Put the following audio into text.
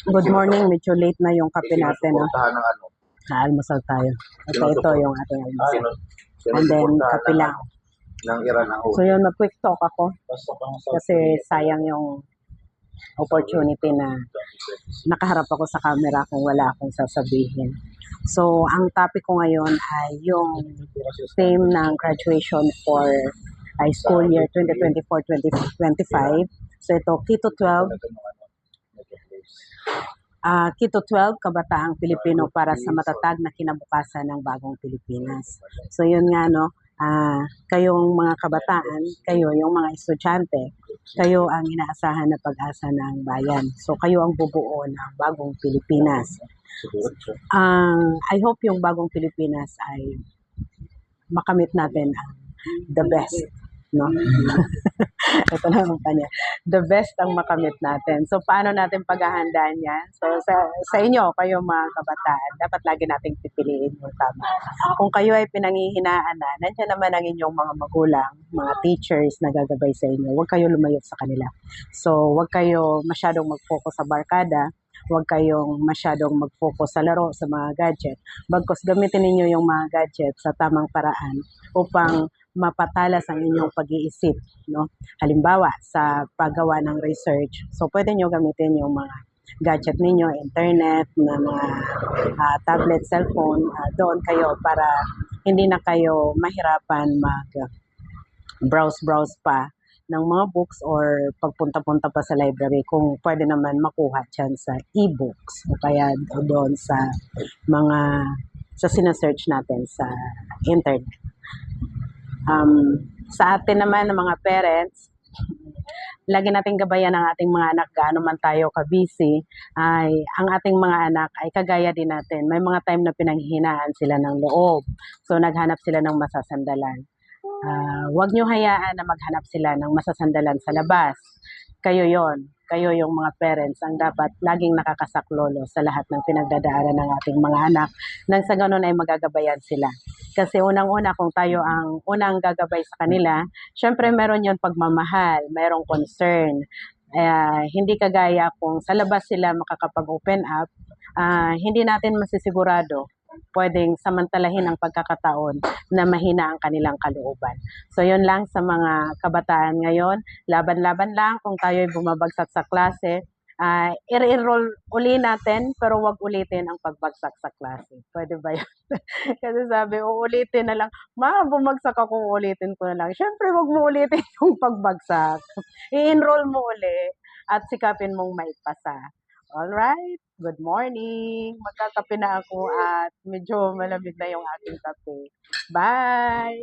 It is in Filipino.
Good morning. Medyo late na yung kape natin. No? Naalmasal ah, tayo. Ito, ito yung ating almasal. And then, kape lang. So yun, nag-quick talk ako. Kasi sayang yung opportunity na nakaharap ako sa camera kung wala akong sasabihin. So, ang topic ko ngayon ay yung theme ng graduation for high school year 2024-2025. So, ito, K-12 uh, Kito 12, Kabataang Pilipino para sa matatag na kinabukasan ng bagong Pilipinas. So yun nga no, uh, kayong mga kabataan, kayo yung mga estudyante, kayo ang inaasahan na pag-asa ng bayan. So kayo ang bubuo ng bagong Pilipinas. Uh, I hope yung bagong Pilipinas ay makamit natin ang the best. No? Mm-hmm. Ito lang ang kanya. The best ang makamit natin. So, paano natin paghahandaan yan? So, sa, sa inyo, kayo mga kabataan, dapat lagi nating pipiliin yung tama. Kung kayo ay pinanghihinaan na, nandiyan naman ang inyong mga magulang, mga teachers na gagabay sa inyo. Huwag kayo lumayo sa kanila. So, huwag kayo masyadong mag-focus sa barkada, huwag kayong masyadong mag-focus sa laro, sa mga gadget. Bagkos gamitin ninyo yung mga gadget sa tamang paraan upang mapatalas ang inyong pag-iisip. No? Halimbawa, sa paggawa ng research, so pwede nyo gamitin yung mga gadget ninyo, internet, na mga ah, tablet, cellphone, ah, doon kayo para hindi na kayo mahirapan mag browse-browse pa ng mga books or pagpunta-punta pa sa library kung pwede naman makuha dyan sa e-books o kaya doon sa mga sa sinesearch natin sa internet. Um, sa atin naman ng mga parents, lagi nating gabayan ang ating mga anak gaano man tayo ka-busy, ay ang ating mga anak ay kagaya din natin. May mga time na pinanghihinaan sila ng loob. So naghanap sila ng masasandalan. Ah, huwag nyo hayaan na maghanap sila ng masasandalan sa labas. Kayo yon kayo yung mga parents ang dapat laging nakakasaklolo sa lahat ng pinagdadaanan ng ating mga anak nang sa ganun ay magagabayan sila. Kasi unang-una kung tayo ang unang gagabay sa kanila, syempre meron yon pagmamahal, merong concern. Eh, hindi kagaya kung sa labas sila makakapag-open up, ah, hindi natin masisigurado pwedeng samantalahin ang pagkakataon na mahina ang kanilang kalooban. So yun lang sa mga kabataan ngayon, laban-laban lang kung tayo ay bumabagsak sa klase, ah i-enroll uli natin pero wag ulitin ang pagbagsak sa klase. Pwede ba yun? Kasi sabi, uulitin na lang, ma, bumagsak ako, ulitin ko na lang. Siyempre, wag mo ulitin yung pagbagsak. I-enroll mo uli at sikapin mong maipasa. Alright, good morning. Magkakape na ako at medyo malamig na yung aking kape. Bye!